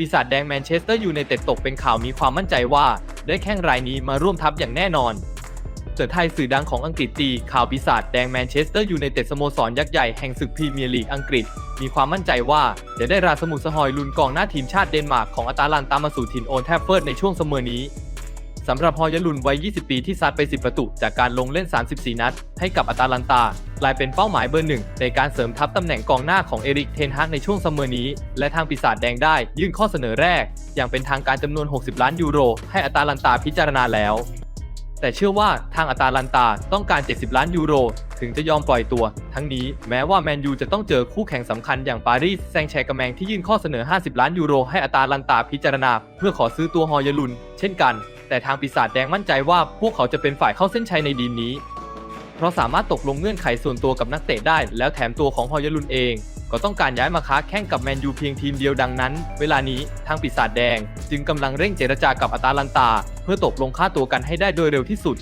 ปีศาจแดงแมนเชสเตอร์ยูไนเต็ดตกเป็นข่าวมีความมั่นใจว่า ได้แข้งรายนี้มาร่วมทัพอย่างแน่นอนเสือไทยสื่อดังของอังกฤษตี ข่าวปีศาจแดงแมนเชสเตอร์ยูไนเต็ดสโมสรยักษ์ใหญ่แห่งศึกพรีเมียร์ลีกอังกฤษ มีความมั่นใจว่า จะได้ราสมุทรสหอยลุนกองหน้าทีมชาติเดนมาร์กของอาตาลันตามาสู่ถิ่นโอนแทฟเฟิร์ดในช่วงเสมอนี้ สำหรับฮอยลุนวัย 20 ปีที่ซัดไป 10 ประตูจากการลงเล่น 34 นัด ให้กับอาตาลันตากลายเป็นเป้าหมายเบอร์หนึ่งในการเสริมทัพตำแหน่งกองหน้าของเอริกเทนฮากในช่วงเสมอนี้ และทางปีศาจแดงได้ยื่นข้อเสนอแรก อย่างเป็นทางการจำนวน 60 ล้านยูโร ให้อตาลันตาพิจารณาแล้ว แต่เชื่อว่าทางอาตาลันตาต้องการ 70 ล้านยูโร ถึงจะยอมปล่อยตัว ทั้งนี้แม้ว่าแมนยูจะต้องเจอคู่แข่งสำคัญอย่างปารีสแซงแชร์กแมงที่ยื่นข้อเสนอ 50 ล้านยูโร ให้อตาลันตาพิจารณา เพื่อขอซื้อตัวฮอยลุน เช่นกัน แต่ทางปีศาจแดงมั่นใจว่าพวกเขาจะเป็นฝ่ายเข้าเส้นชัยในดีนี้ เพราะสามารถตกลงเงื่อนไขส่วนตัวกับนักเตะได้ แล้วแถมตัวของฮอยลุนเอง ก็ต้องการย้ายมาค้าแข่งกับแมนยูเพียงทีมเดียวดังนั้น เวลานี้ทางปีศาจแดง จึงกำลังเร่งเจรจากับอาตาลันตา เพื่อตกลงค่าตัวกันให้ได้โดยเร็วที่สุด